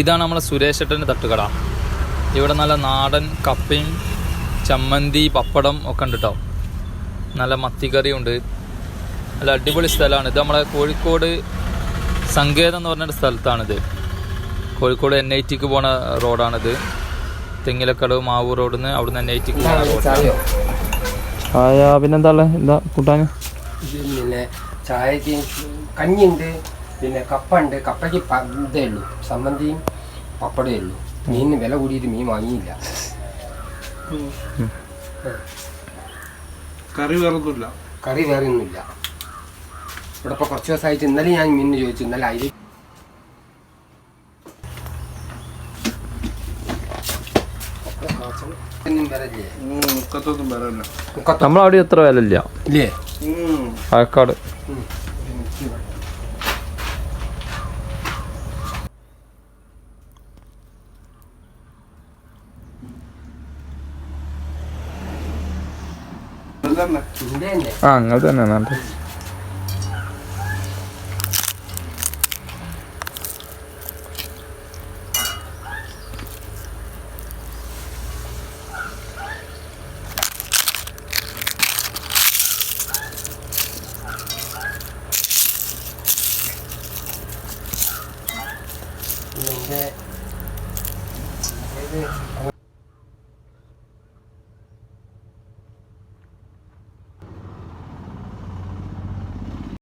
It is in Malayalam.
ഇതാണ് നമ്മളെ സുരേഷേട്ടന്റെ തട്ടുകട. ഇവിടെ നല്ല നാടൻ കപ്പയും ചമ്മന്തി പപ്പടം ഒക്കെ ഉണ്ട് കേട്ടോ നല്ല മത്തിക്കറിയുണ്ട്. നല്ല അടിപൊളി സ്ഥലമാണ്. ഇത് നമ്മളെ കോഴിക്കോട് സങ്കേതം എന്ന് പറഞ്ഞൊരു സ്ഥലത്താണിത്. കോഴിക്കോട് എൻ ഐ ടിക്ക് പോണ റോഡാണിത്. തെങ്ങിലക്കടവ് മാവൂർ റോഡിൽ നിന്ന് അവിടുന്ന് എൻ ഐ ടിക്ക് പോണ റോഡ്. പിന്നെന്താ ഉള്ളത് എന്താ കൂട്ടാൻ പിന്നെ കഞ്ഞിയുണ്ട് പിന്നെ കപ്പ ഉണ്ട് കപ്പയ്ക്ക് പന്തേ ഇതേ ഉള്ളൂ സമ്മന്തിയും പപ്പടേ ഉള്ളൂ. മീനിന് വില കൂടിയിട്ട് മീൻ വാങ്ങിയില്ല. കറി വേറൊന്നുമില്ല. കറി വേറെ ഒന്നുമില്ല ഇവിടെ ഇപ്പോൾ കുറച്ച് ദിവസമായിട്ട് ഇന്നലെ ഞാൻ മീനിന് ചോദിച്ചു. ഇന്നലെ അരി? നമ്മളവിടെ എത്ര വില ഇല്ല. ഇല്ലേ? പാലക്കാട്. ആ അങ്ങനെ തന്നെ നാട്ടെ ഇതിന്റെ ഇത്